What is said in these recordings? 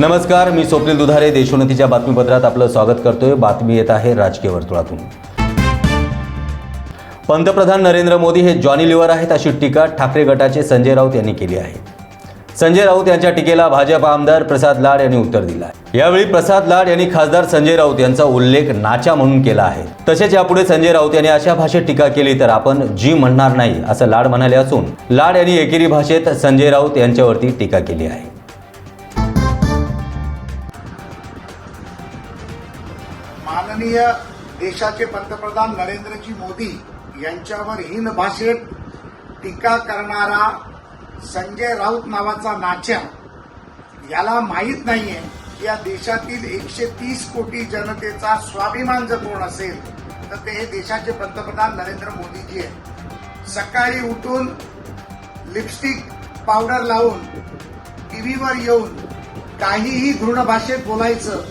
नमस्कार मी स्वप्नील दुधारे देशोन्नतीच्या बातमीपत्रात आपलं स्वागत करतोय. बातमी येत आहे राजकीय वर्तुळातून. पंतप्रधान नरेंद्र मोदी हे जॉनी लिव्हर आहेत अशी टीका ठाकरे गटाचे संजय राऊत यांनी केली आहे. संजय राऊत यांच्या टीकेला भाजप आमदार प्रसाद लाड यांनी उत्तर दिलं आहे यावेळी प्रसाद लाड यांनी खासदार संजय राऊत यांचा उल्लेख नाचा म्हणून केला आहे. तसेच यापुढे संजय राऊत यांनी अशा भाषेत टीका केली तर आपण जी म्हणणार नाही असं लाड म्हणाले असून लाड यांनी एकेरी भाषेत संजय राऊत यांच्यावरती टीका केली आहे. माननीय देशाचे पंतप्रधान नरेंद्रजी मोदी यांच्यावर हीन भाषेत टीका करणारा संजय राऊत नावाचा नाच्या याला माहीत नाहीये या देशातील एकशे तीस कोटी जनतेचा स्वाभिमान जर कोण असेल तर ते हे देशाचे पंतप्रधान नरेंद्र मोदीजी आहेत. सकाळी उठून लिपस्टिक पावडर लावून टी व्हीवर येऊन काहीही घृण भाषेत बोलायचं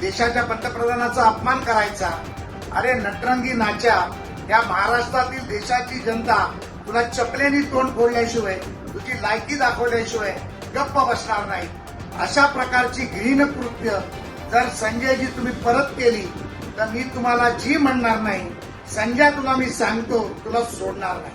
देशाच्या पंतप्रधानाचा अपमान करायचा. अरे नटरंगी नाच्या या महाराष्ट्रातील देशाची जनता तुला चपलेनी तोंड फोडल्याशिवाय तुझी लायकी दाखवल्याशिवाय गप्प बसणार नाही. अशा प्रकारची घृण कृत्य जर संजयजी तुम्ही परत केली तर मी तुम्हाला जी म्हणणार नाही संजय तुला मी सांगतो तुला सोडणार नाही.